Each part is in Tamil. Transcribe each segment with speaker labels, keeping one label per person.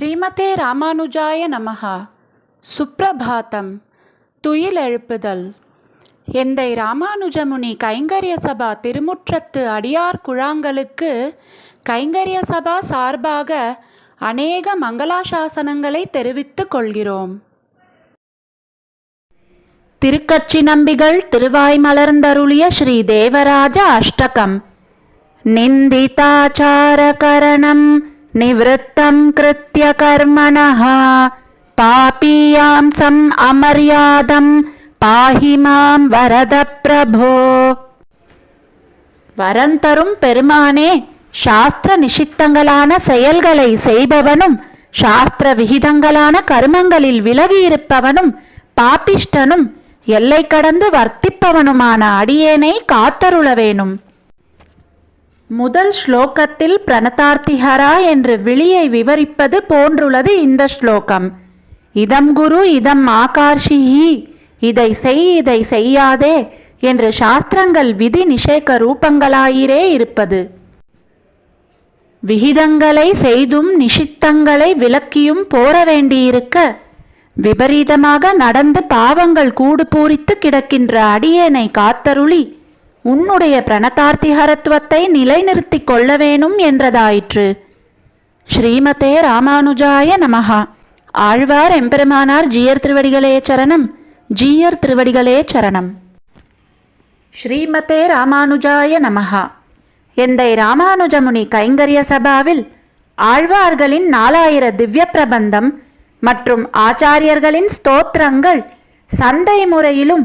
Speaker 1: ஸ்ரீமதே ராமானுஜாய நமகா சுப்ரபாத்தம். துயில் எழுப்புதல் எந்தை ராமானுஜமுனி கைங்கரிய சபா திருமுற்றத்து அடியார் குழாங்களுக்கு கைங்கரிய சபா சார்பாக அநேக மங்களாசாசனங்களை தெரிவித்துக் கொள்கிறோம். திருக்கட்சி நம்பிகள் திருவாய் மலர்ந்தருளிய ஸ்ரீ தேவராஜ அஷ்டகம். நிந்திதாச்சாரகரணம். निवृत्तं कृत्य कर्मणः पापीयांसम् अमर्यादं பாஹி மாம் வரத பிரபோ வரந்தரும் பெருமானே சாஸ்திர நிஷித்தங்களான செயல்களை செய்பவனும் சாஸ்திர விகிதங்களான கர்மங்களில் விலகியிருப்பவனும் பாப்பிஷ்டனும் எல்லை கடந்து வர்த்திப்பவனுமான அடியேனை காத்தருள வேணும் முதல் ஸ்லோகத்தில் பிரணதார்த்திஹரா என்று விழியை விவரிப்பது போன்றுள்ளது இந்த ஸ்லோகம். இதம் குரு இதம் ஆகார்ஷிஹி இதை செய் இதை செய்யாதே என்று சாஸ்திரங்கள் விதி நிஷேக ரூபங்களாயிரே இருப்பது. விகிதங்களை செய்தும் நிஷித்தங்களை விலக்கியும் போர வேண்டியிருக்க விபரீதமாக நடந்து பாவங்கள் கூடு பூரித்து கிடக்கின்ற அடியேனை காத்தருளி உன்னுடைய பிரணதார்த்திகரத்துவத்தை நிலைநிறுத்திக் கொள்ள வேணும் என்றதாயிற்று. ஸ்ரீமதே ராமானுஜாய நமகா ஆழ்வார் எம்பெருமானார் ஜீயர் திருவடிகளே சரணம். ஜீயர் திருவடிகளே சரணம். ஸ்ரீமதே ராமானுஜாய நமஹா. எந்தை ராமானுஜமுனி கைங்கரிய சபாவில் ஆழ்வார்களின் நாலாயிர திவ்ய பிரபந்தம் மற்றும் ஆச்சாரியர்களின் ஸ்தோத்திரங்கள் சந்தை முறையிலும்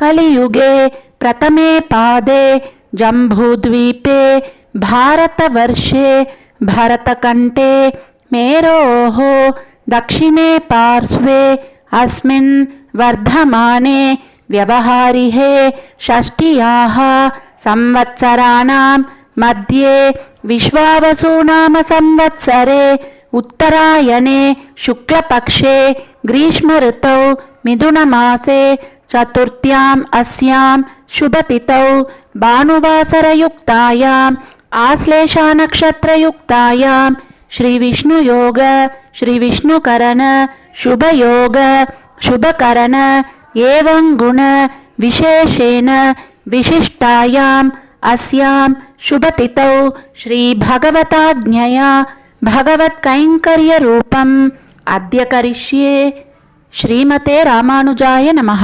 Speaker 1: कलियुगे प्रथमे पादे जम्बूद्वीपे भारतवर्षे भरतकण्ठे मेरोः दक्षिणे पार्श्वे अस्मिन् वर्धमाने व्यवहारिहे षष्ट्याः संवत्सराणां मध्ये विश्वावसुनाम संवत्सरे उत्तरायणे शुक्लपक्षे ग्रीष्मऋतौ मिथुनमासे चतुर्थ्याम् अस्यां शुभतिथौ भानुवासरयुक्तायाम् आश्लेषानक्षत्रयुक्तायां श्रीविष्णुयोग श्रीविष्णुकरण शुभयोग शुभकरण शुभकरणङ्गुण विशेषेण विशिष्टायाम् अस्यां शुभतिथौ श्रीभगवताज्ञया भगवत्कैङ्कर्यरूपम् अद्य करिष्ये श्रीमते रामानुजाय नमः।